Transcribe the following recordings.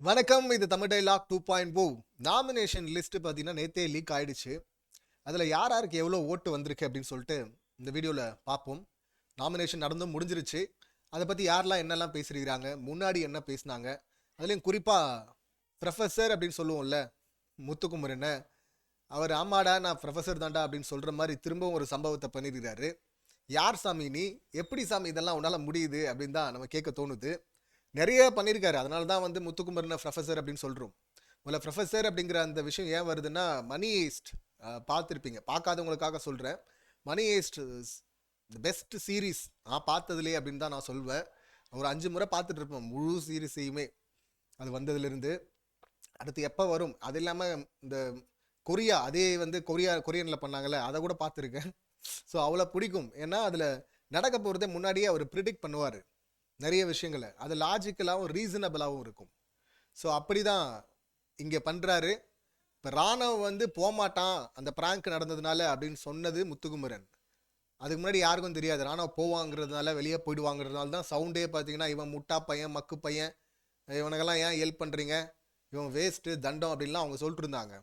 வணக்கம் இது Tamil dialogue two point O. Nomination list பார்த்தீங்கன்னா நேத்தே லீக் ஆயிடுச்சு. அதில் யார் யாருக்கு எவ்வளோ ஓட்டு வந்திருக்கு அப்படின்னு சொல்லிட்டு இந்த வீடியோவில் பார்ப்போம். நாமினேஷன் நடந்தும் முடிஞ்சிருச்சு. அதை பற்றி யாரெல்லாம் என்னெல்லாம் பேசியிருக்கிறாங்க முன்னாடி என்ன பேசினாங்க அதுலேயும் குறிப்பாக ப்ரொஃபஸர் அப்படின்னு சொல்லுவோம்ல முத்துக்குமரன். அவர் ஆமாடா நான் ப்ரொஃபஸர் தான்டா அப்படின்னு சொல்கிற மாதிரி திரும்பவும் ஒரு சம்பவத்தை பண்ணியிருக்கிறாரு. யார் சாமி நீ? எப்படி சாமி இதெல்லாம் உன்னால் முடியுது அப்படின்னு தான் நம்ம கேட்க தோணுது. நிறைய பண்ணியிருக்காரு. அதனால தான் வந்து முத்துக்குமரனை ப்ரொஃபஸர் அப்படின்னு சொல்கிறோம் முதல்ல ப்ரொஃபஸர் அப்படிங்கிற அந்த விஷயம் ஏன் வருதுன்னா மணி ஈஸ்ட் பார்த்துருப்பீங்க. பார்க்காதவங்களுக்காக சொல்கிறேன் money heist the best series நான் பார்த்ததுலேயே அப்படின்னு தான் நான் சொல்வேன். ஒரு அஞ்சு முறை பார்த்துட்டு இருப்பேன். முழு சீரீஸையுமே அது வந்ததுலேருந்து. அடுத்து எப்போ வரும்? அது இல்லாமல் இந்த கொரியா அதே வந்து கொரியா கொரியனில் பண்ணாங்கல்ல அதை கூட பார்த்துருக்கேன். ஸோ அவ்வளோ பிடிக்கும். ஏன்னா அதில் நடக்க போகிறதே முன்னாடியே அவர் ப்ரிடிக்ட் பண்ணுவார். நிறைய விஷயங்களை. அது லாஜிக்கலாகவும் ரீசனபிளாகவும் இருக்கும். ஸோ அப்படி தான் இங்கே பண்ணுறாரு இப்போ ராணவ் வந்து போமாட்டான் அந்த பிராங்க் நடந்ததுனால அப்படின்னு சொன்னது முத்துக்குமரன். அதுக்கு முன்னாடி யாருக்கும் தெரியாது. ராணவ் போவாங்கிறதுனால வெளியே போயிடுவாங்கிறதுனால தான் சவுண்டே பார்த்தீங்கன்னா இவன் முட்டா பையன் மக்கு பையன் இவனுக்கெல்லாம் ஏன் ஹெல்ப் பண்ணுறீங்க இவன் வேஸ்ட்டு தண்டம் அப்படின்லாம் அவங்க சொல்லிட்டு இருந்தாங்க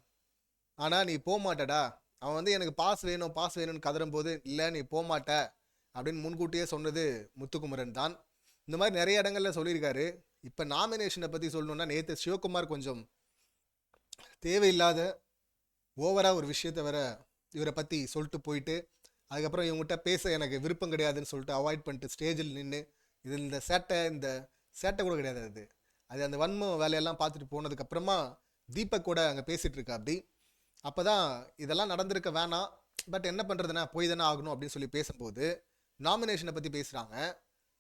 ஆனால் நீ போகமாட்டடா அவன் வந்து எனக்கு பாஸ் வேணும் பாஸ் வேணும்னு கதறும் போது இல்லை நீ போகமாட்ட அப்படின்னு முன்கூட்டியே சொன்னது முத்துக்குமரன் தான். இந்த மாதிரி நிறைய இடங்களில் சொல்லியிருக்காரு. இப்போ நாமினேஷனை பற்றி சொல்லணும்னா நேற்று சிவகுமார் கொஞ்சம் தேவையில்லாத ஓவராக ஒரு விஷயத்த வேற இவரை பற்றி சொல்லிட்டு போயிட்டு அதுக்கப்புறம் இவங்ககிட்ட பேச எனக்கு விருப்பம் கிடையாதுன்னு சொல்லிட்டு அவாய்ட் பண்ணிட்டு ஸ்டேஜில் நின்று இது இந்த சேட்டை இந்த சேட்டை கூட கிடையாது அது. அது அந்த வன்ம வேலையெல்லாம் பார்த்துட்டு போனதுக்கப்புறமா தீபக் கூட அங்கே பேசிகிட்டு இருக்கா அப்படி. அப்போ தான் இதெல்லாம் நடந்திருக்க வேணாம் பட் என்ன பண்ணுறதுனா போய் தானே ஆகணும் அப்படின்னு சொல்லி பேசும்போது நாமினேஷனை பற்றி பேசுகிறாங்க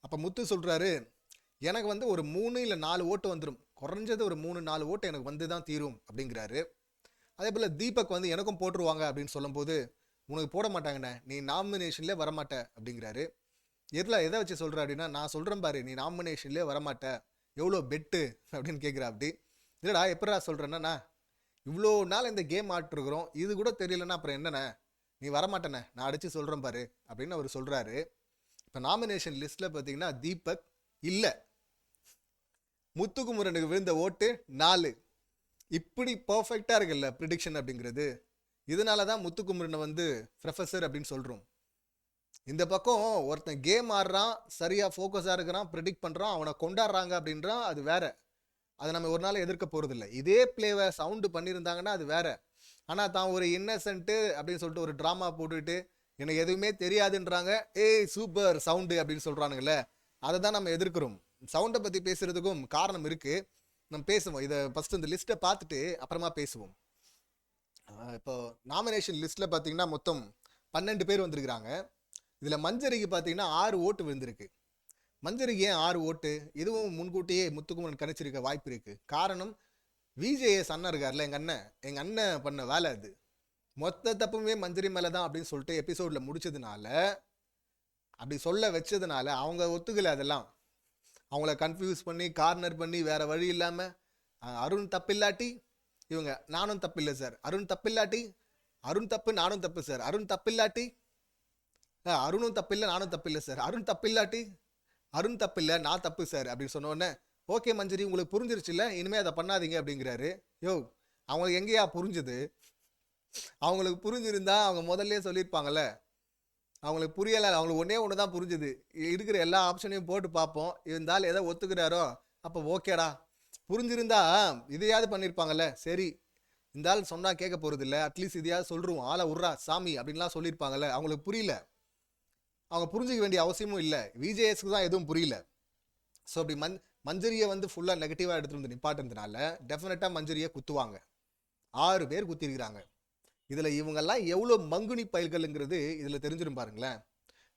அப்போ முத்து சொல்கிறாரு எனக்கு வந்து ஒரு மூணு இல்லை நாலு ஓட்டு வந்துடும் குறைஞ்சது ஒரு மூணு நாலு ஓட்டு எனக்கு வந்து தான் தீரும் அப்படிங்கிறாரு. அதே போல் தீபக் வந்து எனக்கும் போட்டுருவாங்க அப்படின்னு சொல்லும்போது உனக்கு போட மாட்டாங்கண்ணே நீ நாமினேஷன்லேயே வரமாட்ட அப்படிங்கிறாரு. எதில் எதை வச்சு சொல்கிற அப்படின்னா நான் சொல்கிறேன் பாரு நீ நாமினேஷன்லேயே வரமாட்ட. எவ்வளோ பெட்டு அப்படின்னு கேட்குறா அப்படி. இல்லைடா எப்படா சொல்கிறேன்னா இவ்வளோ நாள் இந்த கேம் ஆட்டிருக்கிறோம் இது கூட தெரியலன்னா அப்புறம் என்னண்ணே நீ வரமாட்டேண்ணே நான் அடித்து சொல்கிறேன் பாரு அப்படின்னு அவர் சொல்கிறாரு இப்போ நாமினேஷன் லிஸ்ட்டில் பார்த்தீங்கன்னா தீபக் இல்லை. முத்துக்குமரனுக்கு விழுந்த ஓட்டு நாலு. இப்படி பர்ஃபெக்டாக இருக்குல்ல ப்ரிடிக்ஷன் அப்படிங்கிறது. இதனால தான் முத்துக்குமரனை வந்து ப்ரொஃபஸர் அப்படின்னு சொல்கிறோம் இந்த பக்கம் ஒருத்தன் கேம் ஆடுறான் சரியாக ஃபோக்கஸாக இருக்கிறான் ப்ரிடிக்ட் பண்ணுறான் அவனை கொண்டாடுறாங்க அப்படின்றான் அது வேற. அதை நம்ம ஒரு நாள் எதிர்க்க போகிறதில்ல இதே பிளேவை சவுண்டு பண்ணியிருந்தாங்கன்னா அது வேற. ஆனால் தான் ஒரு இன்னசென்ட்டு அப்படின்னு சொல்லிட்டு ஒரு ட்ராமா போட்டுட்டு எனக்கு எதுவுமே தெரியாதுன்றாங்க. ஏய் சூப்பர் சவுண்டு அப்படின்னு சொல்கிறானுங்களே அதை தான் நம்ம எதிர்க்கிறோம். சவுண்டை பற்றி பேசுகிறதுக்கும் காரணம் இருக்குது நம்ம பேசுவோம். இதை ஃபஸ்ட்டு இந்த லிஸ்ட்டை பார்த்துட்டு அப்புறமா பேசுவோம். இப்போது இப்போ நாமினேஷன் லிஸ்ட்டில் பார்த்தீங்கன்னா மொத்தம் பன்னெண்டு பேர் வந்திருக்கிறாங்க. இதில் மஞ்சரிக்கு பார்த்தீங்கன்னா ஆறு ஓட்டு விழுந்திருக்கு. மஞ்சரிக்கு ஏன் ஆறு ஓட்டு? இதுவும் முன்கூட்டியே முத்துக்குமரன் கணிச்சிருக்க வாய்ப்பு இருக்குது காரணம் விஜேஎஸ் அண்ணன் இருக்கார்ல எங்கள் அண்ணன். எங்கள் அண்ணன் பண்ண வேலை அது. மொத்த தப்புமே மஞ்சரி மேலே தான் அப்படின்னு சொல்லிட்டு எபிசோடில் முடிச்சதுனால அப்படி சொல்ல வச்சதுனால அவங்க ஒத்துக்கலை அதெல்லாம். அவங்கள கன்ஃபியூஸ் பண்ணி கார்னர் பண்ணி வேறு வழி இல்லாமல் அருண் தப்பில்லாட்டி இவங்க நானும் தப்பில்லை சார் அருண் தப்பில்லாட்டி அருண் தப்பு நானும் தப்பு சார் அருண் தப்பில்லாட்டி அருணும் தப்பில்லை நானும் தப்பில்லை சார் அருண் தப்பில்லாட்டி அருண் தப்பில்லை நான் தப்பு சார் அப்படின்னு சொன்னோடனே ஓகே மஞ்சரி உங்களுக்கு புரிஞ்சிருச்சுல்ல இனிமே அதை பண்ணாதீங்க அப்படிங்கிறாரு. யோ அவங்களுக்கு எங்கேயா புரிஞ்சுது? அவங்களுக்கு புரிஞ்சிருந்தா அவங்க முதல்லே சொல்லியிருப்பாங்கல்ல. அவங்களுக்கு புரியலை அவங்களுக்கு ஒன்றே ஒன்று தான் புரிஞ்சுது. இருக்கிற எல்லா ஆப்ஷனையும் போட்டு பார்ப்போம். இருந்தாலும் எதை ஒத்துக்கிறாரோ அப்போ ஓகேடா புரிஞ்சிருந்தா இதையாவது பண்ணியிருப்பாங்கல்ல. சரி. இந்த ஆள் சொன்னால் கேட்க போகிறது இல்லை அட்லீஸ்ட் இதையாவது சொல்லிருவோம் ஆளை உர்றா சாமி அப்படின்லாம் சொல்லியிருப்பாங்கல்ல. அவங்களுக்கு புரியல. அவங்க புரிஞ்சிக்க வேண்டிய அவசியமும் இல்லை. விஜேஎஸ்க்கு தான் எதுவும் புரியல. ஸோ அப்படி மஞ் மஞ்சரியை வந்து ஃபுல்லாக நெகட்டிவாக எடுத்துகிட்டு வந்து நிப்பாட்டுறதுனால டெஃபினட்டாக மஞ்சரியை குத்துவாங்க. ஆறு பேர் குத்திருக்கிறாங்க. இதில் இவங்கெல்லாம் எவ்வளோ மங்குனி பயல்களுங்கிறது இதில் தெரிஞ்சிடும் பாருங்களேன்.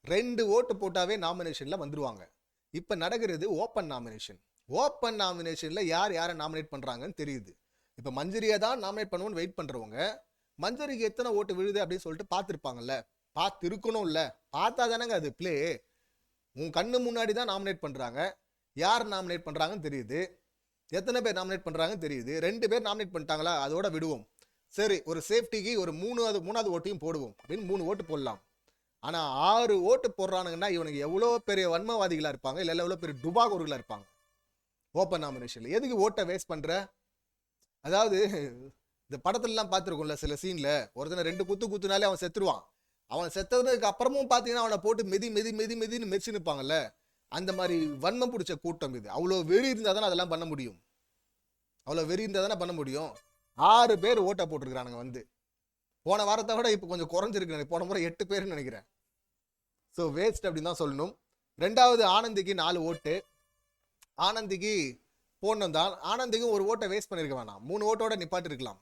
ரெண்டு ஓட்டு போட்டாவே நாமினேஷனில் வந்துடுவாங்க இப்போ நடக்கிறது ஓப்பன் நாமினேஷன் ஓப்பன் நாமினேஷனில் யார் யாரை நாமினேட் பண்ணுறாங்கன்னு தெரியுது. இப்போ மஞ்சரியை தான் நாமினேட் பண்ணுவோன்னு வெயிட் பண்ணுறவங்க மஞ்சரிக்கு எத்தனை ஓட்டு விழுது அப்படின்னு சொல்லிட்டு பார்த்துருப்பாங்கல்ல. பார்த்து இருக்கணும்ல பார்த்தா தானேங்க அது ப்ளே உன் கண்ணு முன்னாடி தான் நாமினேட் பண்ணுறாங்க யார் நாமினேட் பண்ணுறாங்கன்னு தெரியுது. எத்தனை பேர் நாமினேட் பண்ணுறாங்கன்னு தெரியுது. ரெண்டு பேர் நாமினேட் பண்ணிட்டாங்களா? அதோட விடுவோம். சரி ஒரு சேஃப்டிக்கு ஒரு மூணாவது மூணாவது ஓட்டையும் போடுவோம். அப்படின்னு மூணு ஓட்டு போடலாம். ஆனால் ஆறு ஓட்டு போடுறானுங்கன்னா இவனுக்கு எவ்வளோ பெரிய வன்மவாதிகளாக இருப்பாங்க? இல்லை எவ்வளோ பெரிய டுபாகூர்களாக இருப்பாங்க? ஓப்பன் நாமினேஷனில் எதுக்கு ஓட்டை வேஸ்ட் பண்ணுற அதாவது இந்த படத்துலலாம் பார்த்துருக்கோம்ல சில சீனில் ஒருத்தனை ரெண்டு குத்து குத்துனாலே அவன் செத்துருவான். அவன் செத்ததுக்கு அப்புறமும் பார்த்தீங்கன்னா அவனை போட்டு மெதி மெதி மெதி மெதின்னு மெரிச்சு நிற்பாங்கல்ல அந்த மாதிரி வன்மம் பிடிச்ச கூட்டம் இது. அவ்வளோ வெறி இருந்தால் தானே அதெல்லாம் பண்ண முடியும். அவ்வளோ வெறி இருந்தால் தானே பண்ண முடியும். ஆறு பேர் ஓட்டை போட்டிருக்கிறானுங்க வந்து. போன வாரத்தை விட இப்போ கொஞ்சம் குறைஞ்சிருக்கு போன முறை எட்டு பேர்னு நினைக்கிறேன். ஸோ வேஸ்ட் அப்படின்னு தான் சொல்லணும். ரெண்டாவது ஆனந்திக்கு நாலு ஓட்டு. ஆனந்திக்கு போடணும் தான். ஆனந்திக்கும் ஒரு ஓட்டை வேஸ்ட் பண்ணியிருக்க வேணாம். மூணு ஓட்டோட நிப்பாட்டிருக்கலாம்.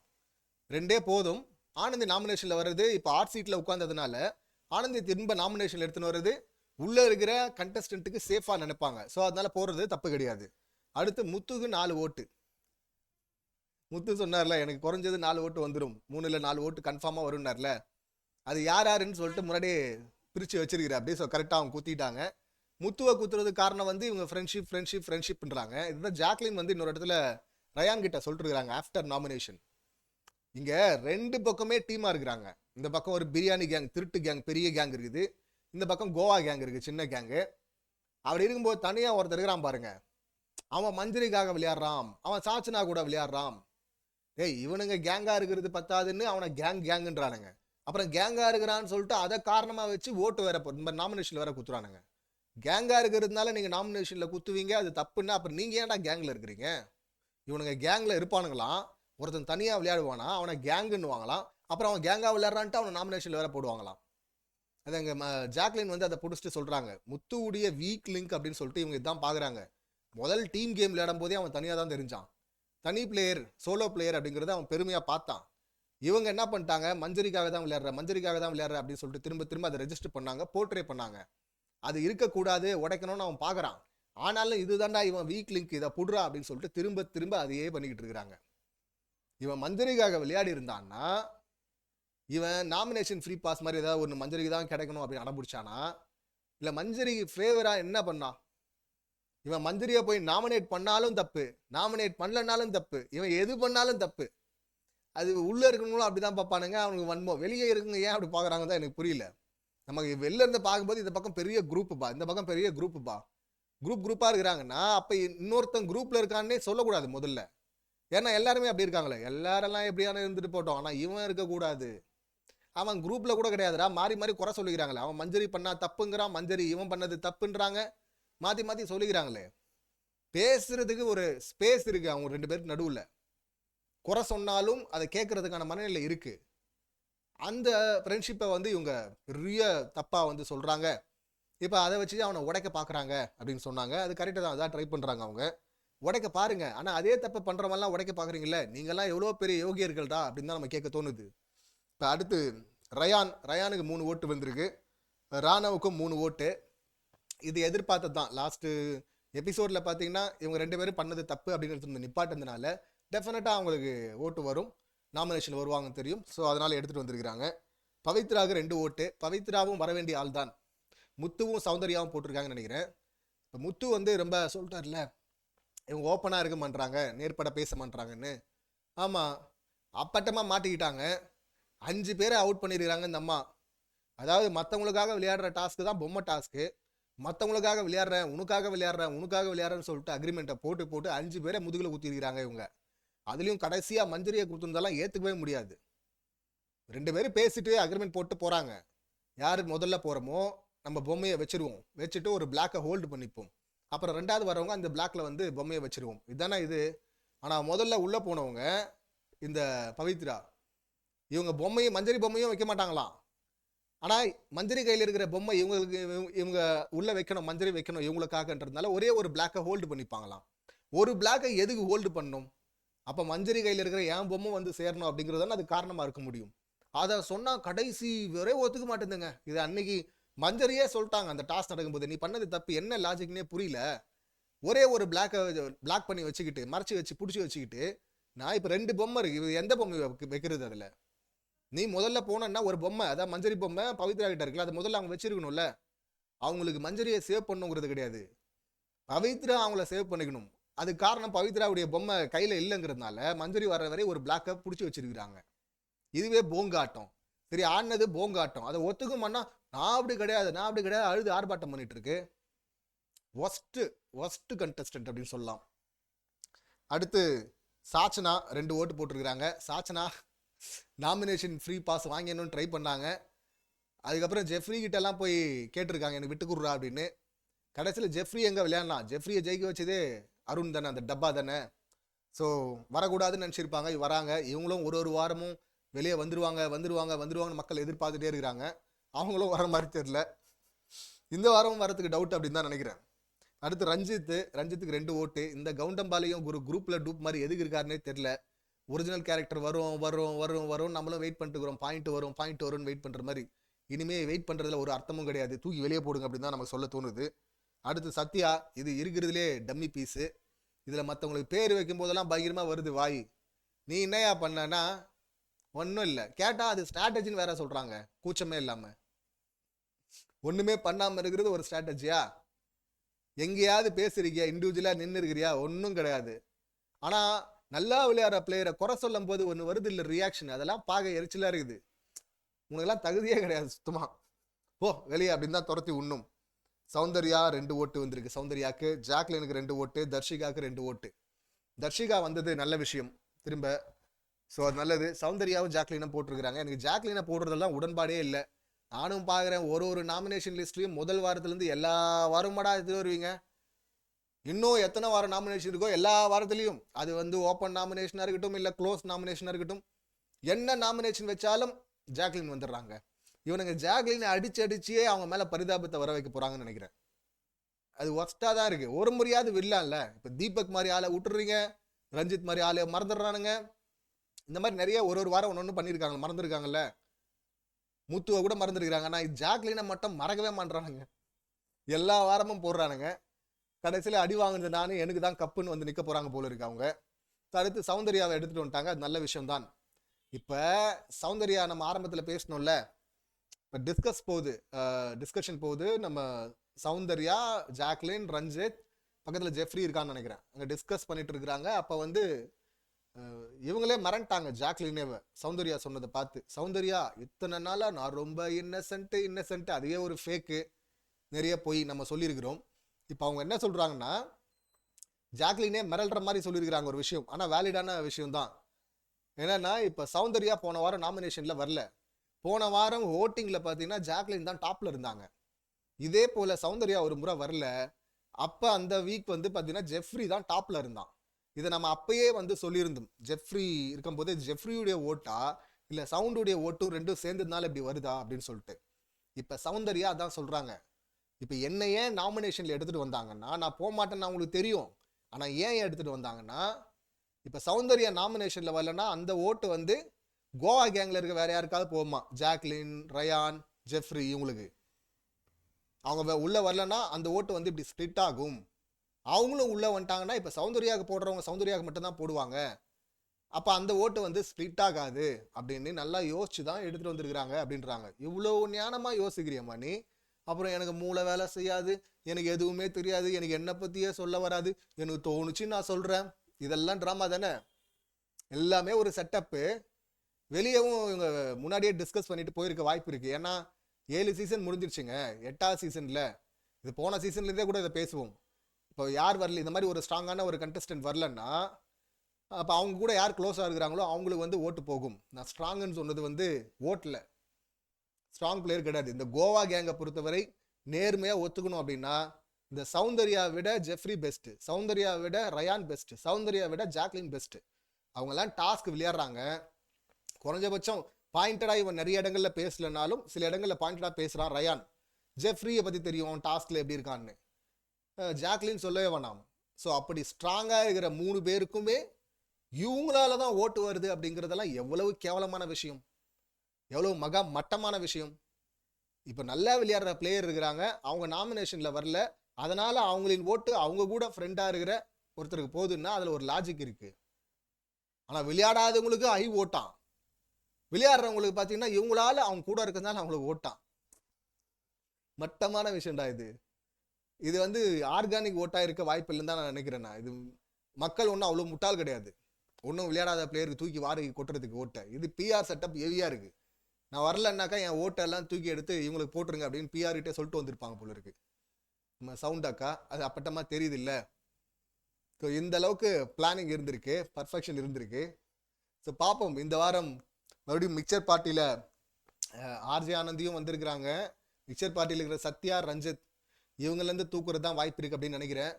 ரெண்டே போதும். ஆனந்தி நாமினேஷனில் வர்றது இப்போ ஆர்ட் சீட்டில் உட்காந்ததுனால ஆனந்தி திரும்ப நாமினேஷன் எடுத்துன்னு வர்றது உள்ளே இருக்கிற கண்டஸ்டண்ட்டுக்கு சேஃபாக நினைப்பாங்க. ஸோ அதனால போடுறது தப்பு கிடையாது. அடுத்து முத்துக்கு நாலு ஓட்டு. முத்து சொன்னார்ல எனக்கு குறைஞ்சது நாலு ஓட்டு வந்துடும் மூணுல நாலு ஓட்டு கன்ஃபார்மாக வரும்னார்ல. அது யார் யாருன்னு சொல்லிட்டு முன்னாடியே பிரித்து வச்சிருக்கிற அப்படியே ஸோ கரெக்டாக அவங்க குத்திட்டாங்க. முத்துவை குத்துறதுக்கு காரணம் வந்து இவங்க ஃப்ரெண்ட்ஷிப் ஃப்ரெண்ட்ஷிப் ஃப்ரெண்ட்ஷிப்ன்றாங்க இதுதான் ஜாக்லின் வந்து இன்னொரு இடத்துல ரயான் கிட்ட சொல்லிட்டுருக்காங்க ஆஃப்டர் நாமினேஷன் இங்கே ரெண்டு பக்கமே டீமாக இருக்கிறாங்க. இந்த பக்கம் ஒரு பிரியாணி கேங் திருட்டு கேங் பெரிய கேங் இருக்குது. இந்த பக்கம் கோவா கேங் இருக்குது சின்ன கேங்கு அப்படி இருக்கும்போது தனியாக ஒருத்தர் இருக்கிறான் பாருங்க. அவன் மஞ்சரிக்காக விளையாடுறான். அவன் சாச்சனா கூட விளையாடுறான். ஏய் இவனுங்க கேங்காக இருக்கிறது பத்தாதுன்னு அவனை கேங் கேங்குன்றானுங்க அப்புறம் கேங்காக இருக்கிறான்னு சொல்லிட்டு அதை காரணமாக வச்சு ஓட்டு வேற போ- இந்த வேற குத்துறானுங்க. கேங்காக இருக்கிறதுனால நீங்கள் நாமினேஷனில் குத்துவீங்க அது தப்புன்னா அப்புறம் நீங்கள் ஏன்டா கேங்கில் இருக்கிறீங்க? இவனுங்க கேங்கில் இருப்பானுங்களாம். ஒருத்தன் தனியாக விளையாடுவானா அவனை கேங்குன்னு வாங்கலாம் அப்புறம் அவன் கேங்காக விளையாடுறான்ட்டு அவனை நாமினேஷனில் வேற போடுவாங்களாம். அது எங்கள் ம- ஜாக்லின் வந்து அதை பிடிச்சிட்டு சொல்கிறாங்க முத்துவுடைய வீக் லிங்க் அப்படின்னு சொல்லிட்டு இவங்க இதான் பார்க்குறாங்க முதல் டீம் கேம் விளையாடும் போதே அவன் தனியாக தான் தெரிஞ்சான். தனி பிளேயர் சோலோ பிளேயர் அப்படிங்கிறத அவன் பெருமையாக பார்த்தான். இவங்க என்ன பண்ணிட்டாங்க? மஞ்சரிக்காக தான் விளையாடுற மஞ்சரிக்காக தான் விளையாடுற அப்படின்னு சொல்லிட்டு திரும்ப திரும்ப அதை ரெஜிஸ்டர் பண்ணாங்க போர்ட்ரே பண்ணாங்க. அது இருக்கக்கூடாது உடைக்கணும்னு அவன் பார்க்குறான். ஆனாலும் இதுதான்டா இவன் வீக் லிங்க் இதை புடுறா அப்படின்னு சொல்லிட்டு திரும்ப திரும்ப அதையே பண்ணிக்கிட்டு இருக்கிறாங்க. இவன் மஞ்சரிக்காக விளையாடி இருந்தான்னா இவன் நாமினேஷன் ஃப்ரீ பாஸ் மாதிரி ஏதாவது ஒன்று மஞ்சரிக்கு தான் கிடைக்கணும் அப்படின்னு அடம்பிடிச்சானா இல்லை மஞ்சரி ஃபேவரா என்ன பண்ணான் இவன் மஞ்சரியை போய் நாமினேட் பண்ணாலும் தப்பு நாமினேட் பண்ணலனாலும் தப்பு இவன் எது பண்ணாலும் தப்பு. அது உள்ள அப்படி அப்படிதான் பார்ப்பானுங்க அவனுக்கு வன்மம். வெளியே இருக்குங்க ஏன் அப்படி பார்க்குறாங்க தான் எனக்கு புரியல. நமக்கு வெளில இருந்து பார்க்கும்போது இந்த பக்கம் பெரிய குரூப்புப்பா இந்த பக்கம் பெரிய குரூப்புப்பா குரூப் குரூப்பாக இருக்கிறாங்கன்னா அப்போ இன்னொருத்தன் குரூப்பில் இருக்கான்னே சொல்லக்கூடாது முதல்ல. ஏன்னா எல்லாருமே அப்படி இருக்காங்களே. எல்லாரெல்லாம் எப்படியான இருந்துட்டு போட்டோம். ஆனால் இவன் இருக்கக்கூடாது. அவன் குரூப்பில் கூட கிடையாதுடா. மாறி மாறி குறை சொல்லிக்கிறாங்களே. அவன் மஞ்சரி பண்ணா தப்புங்கிறான் மஞ்சரி இவன் பண்ணது தப்புன்றாங்க. மாத்தி மாத்தி சொல்லிக்கிறாங்களே. பேசுறதுக்கு ஒரு ஸ்பேஸ் இருக்கு அவங்க ரெண்டு பேருக்கு நடுவுல. குறை சொன்னாலும் அதை கேட்கறதுக்கான மனநிலை இருக்கு. அந்த ஃப்ரெண்ட்ஷிப்பை வந்து இவங்க பெரிய தப்பா வந்து சொல்றாங்க. இப்போ அதை வச்சு அவனை உடைக்க பார்க்குறாங்க அப்படின்னு சொன்னாங்க. அது கரெக்டாக தான். அதான் ட்ரை பண்ணுறாங்க அவங்க. உடைக்க பாருங்க. ஆனால் அதே தப்பை பண்றவங்கலாம் உடைக்க பாக்குறீங்கல்ல. நீங்கள்லாம் எவ்வளோ பெரிய யோகியர்கள்டா அப்படின்னு தான் நம்ம கேட்க தோணுது. இப்போ அடுத்து ரயான். ரயானுக்கு மூணு ஓட்டு வந்திருக்கு. ராணவுக்கும் மூணு ஓட்டு. இது எதிர்பார்த்தது தான். லாஸ்ட்டு எபிசோடில் பார்த்தீங்கன்னா இவங்க ரெண்டு பேரும் பண்ணது தப்பு அப்படிங்கிறது நிப்பாட்டினதுனால டெஃபினட்டாக அவங்களுக்கு ஓட்டு வரும். நாமினேஷன் வருவாங்கன்னு தெரியும். ஸோ அதனால் எடுத்துகிட்டு வந்திருக்கிறாங்க. பவித்ராவுக்கு ரெண்டு ஓட்டு. பவித்ராவும் வர வேண்டிய ஆள் தான். முத்துவும் சௌந்தர்யாவும் போட்டிருக்காங்கன்னு நினைக்கிறேன். இப்போ முத்து வந்து ரொம்ப சொல்லிட்டார்ல இவங்க ஓப்பனாக இருக்க மாட்டாங்க நேர்பட பேச மாட்டாங்கன்னு ஆமாம் அப்பட்டமாக மாட்டிக்கிட்டாங்க. அஞ்சு பேரை அவுட் பண்ணியிருக்கிறாங்க இந்த அம்மா. அதாவது மற்றவங்களுக்காக விளையாடுற டாஸ்க்கு தான் பொம்மை டாஸ்க்கு மற்றவங்களுக்காக விளையாடுறேன் உனக்காக விளையாடுறேன் உனக்காக விளையாடுறேன்னு சொல்லிட்டு அக்ரிமெண்ட்டை போட்டு போட்டு அஞ்சு பேரை முதுகில் ஊற்றிருக்கிறாங்க இவங்க. அதுலேயும் கடைசியாக மஞ்சரியை குத்துனதெல்லாம் ஏற்றுக்கவே முடியாது. ரெண்டு பேரும் பேசிட்டு அக்ரிமெண்ட் போட்டு போகிறாங்க யார் முதல்ல போகிறோமோ நம்ம பொம்மையை வச்சிருவோம். வச்சுட்டு ஒரு பிளாக்கை ஹோல்டு பண்ணிப்போம். அப்புறம் ரெண்டாவது வரவங்க அந்த பிளாக்ல வந்து பொம்மையை வச்சிருவோம். இதுதானே இது? ஆனால் முதல்ல உள்ளே போனவங்க இந்த பவித்ரா இவங்க பொம்மையும் மஞ்சரி பொம்மையும் வைக்க மாட்டாங்களாம். ஆனால் மந்திரி கையில் இருக்கிற பொம்மை இவங்களுக்கு இவங்க- இவங்க வைக்கணும் மஞ்சரி வைக்கணும் இவங்களுக்காகன்றதுனால ஒரே ஒரு பிளாக்கை ஹோல்டு பண்ணிப்பாங்களாம். ஒரு பிளாக்கை எதுக்கு ஹோல்டு பண்ணும்? அப்போ மஞ்சரி கையில் இருக்கிற என் பொம்மை வந்து சேரணும் அப்படிங்கிறது அது காரணமாக இருக்க முடியும். அதை சொன்னால் கடைசி வரை ஒத்துக்க மாட்டேங்குதுங்க. இது அன்னைக்கு மஞ்சரியே சொல்லிட்டாங்க அந்த டாஸ் நடக்கும்போது நீ பண்ணது தப்பு என்ன லாஜிக்னே புரியல. ஒரே ஒரு பிளாக்கை பிளாக் பண்ணி வச்சுக்கிட்டு மறைச்சி வச்சு பிடிச்சி வச்சுக்கிட்டு நான் இப்போ ரெண்டு பொம்மை இருக்குது இது எந்த பொம்மை வைக்க- வைக்கிறது அதில்? நீ முதல்ல போனன்னா ஒரு பொம்மை அதான் மஞ்சரி பொம்மை பவித்ரா கிட்ட இருக்குல்ல அதை முதல்ல அவங்க வச்சிருக்கணும்ல. அவங்களுக்கு மஞ்சரியை சேவ் பண்ணுங்கிறது கிடையாது. பவித்ரா அவங்கள சேவ் பண்ணிக்கணும். அது காரணம் பவித்ராவுடைய பொம்மை கையில் இல்லைங்கிறதுனால மஞ்சரி வர்ற வரை ஒரு பிளாக்கை பிடிச்சி வச்சிருக்கிறாங்க. இதுவே போங்காட்டம். சரி ஆடினது போங்காட்டம். அதை ஒத்துக்குமான்னா நான் அப்படி கிடையாது நான் அப்படி கிடையாது அழுது ஆர்ப்பாட்டம் பண்ணிட்டு இருக்கு. ஒஸ்ட்டு ஒஸ்ட்டு கண்டஸ்டன்ட் அப்படின்னு சொல்லலாம். அடுத்து சாச்சனா ரெண்டு ஓட்டு போட்டிருக்கிறாங்க. சாச்சனா நாமினேஷன் ஃப்ரீ பாஸ் வாங்கிடணும்னு ட்ரை பண்ணாங்க. அதுக்கப்புறம் ஜெஃப்ரி கிட்டலாம் போய் கேட்டிருக்காங்க எனக்கு விட்டு கொடுறா அப்படின்னு. கடைசியில் ஜெஃப்ரி எங்கே விளையாடலாம்? ஜெஃப்ரியை ஜெயிக்க வச்சதே அருண் தானே அந்த டப்பா தானே. ஸோ வரக்கூடாதுன்னு நினச்சிருப்பாங்க வராங்க. இவங்களும் ஒரு ஒரு வாரமும் வெளியே வந்துருவாங்க வந்துருவாங்க வந்துருவாங்கன்னு மக்கள் எதிர்பார்த்துட்டே இருக்கிறாங்க. அவங்களும் வர மாதிரி தெரில இந்த வாரமும் வரதுக்கு டவுட் அப்படின்னு தான் நினைக்கிறேன். அடுத்து ரஞ்சித்து ரஞ்சித்துக்கு ரெண்டு ஓட்டு. இந்த கவுண்டம்பாலையும் ஒரு குரூப்பில் டூப் மாதிரி எதுக்கு இருக்காருன்னே தெரில ஒரிஜினல் கேரக்டர் வரும் வரும் வரும் வரும். நம்மளும் வெயிட் பண்ணிட்டு பாயிண்ட் வரும் பாயிண்ட் வரும்னு வெயிட் பண்ணுற மாதிரி. இனிமே வெயிட் பண்ணுறதுல ஒரு அர்த்தமும் கிடையாது. தூக்கி வெளியே போடுங்க அப்படின்னு தான் நமக்கு சொல்ல தோணுது. அடுத்து சத்யா இது இருக்கிறதுலே டம்மி பீஸு இதில் மற்றவங்களுக்கு பேர் வைக்கும் போதெல்லாம் பயங்கரமாக வருது வாய். நீ என்னையா பண்ணனா ஒன்றும் இல்லை. கேட்டால் அது ஸ்ட்ராட்டஜின்னு வேற சொல்கிறாங்க கூச்சமே இல்லாமல் ஒன்றுமே பண்ணாமல் இருக்கிறது ஒரு ஸ்ட்ராட்டஜியா எங்கேயாவது பேசுறீங்க இண்டிவிஜுவலாக நின்று இருக்கிறியா ஒன்றும் கிடையாது. ஆனால் நல்லா விளையாடுற பிளேயரை குறை சொல்லும் போது ஒன்று வருது இல்லை ரியாக்ஷன் அதெல்லாம் பார்க்க எரிச்சலாக இருக்குது. உனக்கெல்லாம் தகுதியே கிடையாது சுத்தமாக போ வெளியே அப்படின்னு தான் துரத்தி உண்ணும். சௌந்தர்யா ரெண்டு ஓட்டு வந்திருக்கு. சௌந்தர்யாவுக்கு ஜாக்லினுக்கு ரெண்டு ஓட்டு தர்ஷிகாவுக்கு ரெண்டு ஓட்டு. தர்ஷிகா வந்தது நல்ல விஷயம். திரும்ப ஸோ அது நல்லது. சௌந்தர்யாவும் ஜாக்லினும் போட்டிருக்கிறாங்க. எனக்கு ஜாக்லினை போடுறதெல்லாம் உடன்பாடே இல்லை. நானும் பார்க்குறேன் ஒரு ஒரு நாமினேஷன் லிஸ்ட்லையும் முதல் வாரத்துலேருந்து எல்லா வாரமாடா இது வருவீங்க. இன்னும் எத்தனை வாரம் நாமினேஷன் இருக்கோ எல்லா வாரத்துலையும் அது வந்து ஓப்பன் நாமினேஷனாக இருக்கட்டும் இல்லை க்ளோஸ் நாமினேஷனாக இருக்கட்டும் என்ன நாமினேஷன் வச்சாலும் ஜாக்லின் வந்துடுறாங்க. இவனுங்க ஜாக்லினை அடிச்சு அடிச்சே அவங்க மேலே பரிதாபத்தை வர வைக்க போகிறாங்கன்னு நினைக்கிறேன். அது ஒஸ்ட்டாக தான் இருக்குது ஒரு முறையாவது விடலாம்ல. இப்போ தீபக் மாதிரி ஆளை விட்டுறீங்க ரஞ்சித் மாதிரி ஆளை மறந்துடுறானுங்க. இந்த மாதிரி நிறைய ஒரு ஒரு வாரம் ஒன்று ஒன்று பண்ணியிருக்காங்க மறந்துருக்காங்கல்ல. முத்துவை கூட மறந்துருக்காங்க ஆனால் ஜாக்லினை மட்டும் மறக்கவே மாட்றானுங்க. எல்லா வாரமும் போடுறானுங்க. கடைசியில் அடி வாங்கினது நானும் எனக்கு தான் கப்புன்னு வந்து நிற்க போகிறாங்க போல இருக்கு அவங்க. அடுத்து சௌந்தர்யாவை எடுத்துகிட்டு வந்துட்டாங்க. அது நல்ல விஷயம்தான். இப்போ சௌந்தர்யா நம்ம ஆரம்பத்தில் பேசணும்ல இப்போ டிஸ்கஸ் போகுது டிஸ்கஷன் போகுது. நம்ம சௌந்தர்யா ஜாக்லின் ரஞ்சித் பக்கத்தில் ஜெஃப்ரி இருக்கான்னு நினைக்கிறேன். அங்கே டிஸ்கஸ் பண்ணிட்டு இருக்கிறாங்க. அப்போ வந்து இவங்களே மறந்துட்டாங்க ஜாக்லினேவை. சௌந்தர்யா சொன்னதை பார்த்து சௌந்தர்யா இத்தனை நாளாக நான் ரொம்ப இன்னசென்ட்டு இன்னசென்ட்டு அதுவே ஒரு ஃபேக்கு நிறைய போய் நம்ம சொல்லியிருக்கிறோம். இப்போ அவங்க என்ன சொல்கிறாங்கன்னா ஜாக்லினே மிரள்ற மாதிரி சொல்லியிருக்கிறாங்க ஒரு விஷயம். ஆனால் வேலிடான விஷயம் தான் என்னென்னா இப்போ சௌந்தர்யா போன வாரம் நாமினேஷனில் வரல. போன வாரம் ஓட்டிங்கில் பார்த்தீங்கன்னா ஜாக்லின் தான் டாப்பில் இருந்தாங்க. இதே போல் சௌந்தர்யா ஒரு முறை வரல. அப்போ அந்த வீக் வந்து பார்த்தீங்கன்னா ஜெஃப்ரி தான் டாப்பில் இருந்தான். இதை நம்ம அப்பயே வந்து சொல்லியிருந்தோம். ஜெஃப்ரி இருக்கும்போது ஜெஃப்ரியுடைய ஓட்டா இல்லை சவுண்டுடைய ஓட்டும் ரெண்டும் சேர்ந்ததுனால இப்படி வருதா அப்படின்னு சொல்லிட்டு. இப்போ சௌந்தர்யா அதான் சொல்கிறாங்க இப்போ என்னை ஏன் நாமினேஷனில் எடுத்துகிட்டு வந்தாங்கன்னா நான் போக மாட்டேன்னு அவங்களுக்கு தெரியும். ஆனால் ஏன் எடுத்துகிட்டு வந்தாங்கன்னா இப்போ சௌந்தர்யா நாமினேஷனில் வரலன்னா அந்த ஓட்டு வந்து கோவா கேங்கில் இருக்க வேற யாருக்காவது போகுமா? ஜாக்லின் ரயான் ஜெஃப்ரி இவங்களுக்கு. அவங்க உள்ளே வரலன்னா அந்த ஓட்டு வந்து இப்படி ஸ்ப்ளிட் ஆகும். அவங்களும் உள்ளே வந்துட்டாங்கன்னா இப்போ சௌந்தர்யாவுக்கு போடுறவங்க சௌந்தர்யாவுக்கு மட்டும்தான் போடுவாங்க. அப்போ அந்த ஓட்டு வந்து ஸ்ப்ளிட் ஆகாது அப்படின்னு நல்லா யோசிச்சு தான் எடுத்துகிட்டு வந்திருக்கிறாங்க அப்படின்றாங்க. இவ்வளோ ஞானமாக யோசிக்கிறியம்மா நீ அப்புறம் எனக்கு மூளை வேலை செய்யாது எனக்கு எதுவுமே தெரியாது எனக்கு என்னை பற்றியே சொல்ல வராது. எனக்கு தோணுச்சு நான் சொல்கிறேன் இதெல்லாம் ட்ராமா தானே? எல்லாமே ஒரு செட்டப்பு வெளியவும் இவங்க முன்னாடியே டிஸ்கஸ் பண்ணிட்டு போயிருக்க வாய்ப்பு இருக்குது ஏன்னா ஏழு சீசன் முடிஞ்சிருச்சுங்க. எட்டாவது சீசனில் இது போன சீசன்லேருந்தே கூட இதை பேசுவோம். இப்போ யார் வரல இந்த மாதிரி ஒரு ஸ்ட்ராங்கான ஒரு கண்டஸ்டன்ட் வரலன்னா அப்போ அவங்க கூட யார் க்ளோஸாக இருக்கிறாங்களோ அவங்களுக்கு வந்து ஓட்டு போகும். நான் ஸ்ட்ராங்குன்னு சொன்னது வந்து ஓட்டில். ஸ்ட்ராங் பிளேயர் கிடையாது. இந்த கோவா கேங்கை பொறுத்தவரை நேர்மையாக ஒத்துக்கணும் அப்படின்னா இந்த சௌந்தர்யா விட ஜெஃப்ரி பெஸ்ட்டு சௌந்தர்யா விட ரயான் பெஸ்ட்டு சௌந்தர்யா விட ஜாக்லின் பெஸ்ட்டு அவங்கெல்லாம் டாஸ்க் விளையாடுறாங்க. குறைஞ்சபட்சம் பாயிண்டடாக இவன் நிறைய இடங்களில் பேசலனாலும் சில இடங்களில் பாயிண்டடாக பேசுகிறான் ரயான். ஜெஃப்ரியை பற்றி தெரியும் டாஸ்கில் எப்படி இருக்கான்னு. ஜாக்லின் சொல்லவே வேணாம். ஸோ அப்படி ஸ்ட்ராங்காக இருக்கிற மூணு பேருக்குமே இவங்களால தான் ஓட்டு வருது அப்படிங்கிறதெல்லாம் எவ்வளவு கேவலமான விஷயம். எவ்வளோ மகா மட்டமான விஷயம். இப்போ நல்லா விளையாடுற பிளேயர் இருக்கிறாங்க. அவங்க நாமினேஷனில் வரல. அதனால் அவங்களின் ஓட்டு அவங்க கூட ஃப்ரெண்டாக இருக்கிற ஒருத்தருக்கு போகுதுன்னா அதில் ஒரு லாஜிக் இருக்குது ஆனால் விளையாடாதவங்களுக்கு ஐ ஓட்டான் விளையாடுறவங்களுக்கு பார்த்தீங்கன்னா இவங்களால அவங்க கூட இருக்கிறதுனால அவங்களுக்கு ஓட்டான் மட்டமான விஷயம்டா இது. இது வந்து ஆர்கானிக் ஓட்டாக இருக்க வாய்ப்பு இல்லைன்னு தான் நான் நினைக்கிறேன் நான் இது மக்கள் ஒன்றும் அவ்வளோ முட்டாள் கிடையாது. ஒன்றும் விளையாடாத பிளேயருக்கு தூக்கி வாடகை கொட்டுறதுக்கு ஓட்டை இது பிஆர் செட்டப் ஹெவியாக இருக்குது நான் வரலன்னாக்கா என் ஓட்டெல்லாம் தூக்கி எடுத்து இவங்களுக்கு போட்டுருங்க அப்படின்னு பிஆர் கிட்டே சொல்லிட்டு வந்திருப்பாங்க போல இருக்கு. நம்ம சவுண்ட் அக்கா அது அப்பட்டமா தெரியுது இல்லை ஸோ இந்த அளவுக்கு பிளானிங் இருந்திருக்கு பர்ஃபெக்ஷன் இருந்திருக்கு. ஸோ பார்ப்போம் இந்த வாரம் மறுபடியும் மிக்சர் பார்ட்டியில் ஆர்ஜே ஆனந்தியும் வந்திருக்கிறாங்க. மிக்சர் பார்ட்டியில் இருக்கிற சத்யா ரஞ்சித் இவங்கலேருந்து தூக்குறது தான் வாய்ப்பு இருக்குது அப்படின்னு நினைக்கிறேன்.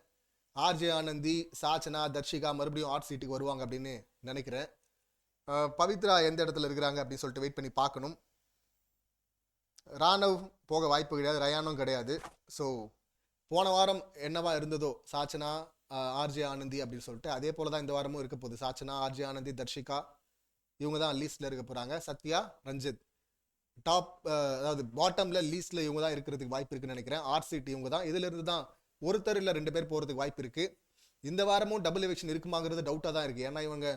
ஆர்ஜே ஆனந்தி சாச்சனா தர்ஷிகா மறுபடியும் ஆர்ட் சீட்டுக்கு வருவாங்க அப்படின்னு நினைக்கிறேன். பவித்ரா எந்த இடத்துல இருக்கிறாங்க அப்படின்னு சொல்லிட்டு வெயிட் பண்ணி பார்க்கணும். ராணவ் போக வாய்ப்பு கிடையாது ரயானும் கிடையாது. ஸோ போன வாரம் என்னவா இருந்ததோ சாச்சனா ஆர்ஜே ஆனந்தி அப்படின்னு சொல்லிட்டு அதே போல தான் இந்த வாரமும் இருக்க போகுது. சாச்சனா ஆர்ஜே ஆனந்தி தர்ஷிகா இவங்க தான் லீஸ்ட்ல இருக்க போறாங்க. சத்யா ரஞ்சித். டாப் அதாவது பாட்டம்ல லீஸ்ட்ல இவங்க தான் இருக்கிறதுக்கு வாய்ப்பு இருக்குன்னு நினைக்கிறேன். ஆர்சிடி சீட் இவங்க தான். இதுல இருந்து தான் ஒருத்தர் இல்லை ரெண்டு பேர் போறதுக்கு வாய்ப்பு இருக்கு. இந்த வாரமும் டபுள் எவிக்ஷன் இருக்குமாங்கிறது டவுட்டாக தான் இருக்கு. ஏன்னா இவங்க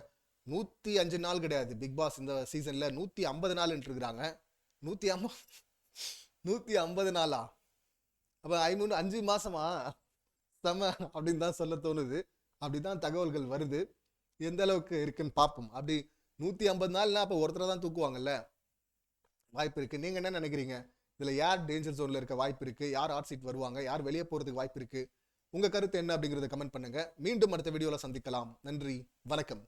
நூற்றி அஞ்சு நாள் கிடையாது. பிக் பாஸ் இந்த சீசனில் நூற்றி ஐம்பது நாள் இருக்கிறாங்க நூற்றி ஐம்பது நூற்றி ஐம்பது நாளா? அப்போ ஐநூறு அஞ்சு மாதமா செம அப்படின்னு தான் சொல்ல தோணுது. அப்படி தான் தகவல்கள் வருது. எந்த அளவுக்கு இருக்குன்னு பார்ப்போம். அப்படி நூற்றி ஐம்பது நாள்னா அப்போ ஒருத்தரை தான் தூக்குவாங்கல்ல? வாய்ப்பு இருக்குது நீங்கள் என்ன நினைக்கிறீங்க? இதில் யார் டேஞ்சர் ஜோனில் இருக்க வாய்ப்பு இருக்குது யார் ஆட் சீட் வருவாங்க? யார் வெளியே போகிறதுக்கு வாய்ப்பு இருக்குது உங்கள் கருத்து என்ன அப்படிங்கிறத கமெண்ட் பண்ணுங்க. மீண்டும் அடுத்த வீடியோவில் சந்திக்கலாம். நன்றி. வணக்கம்.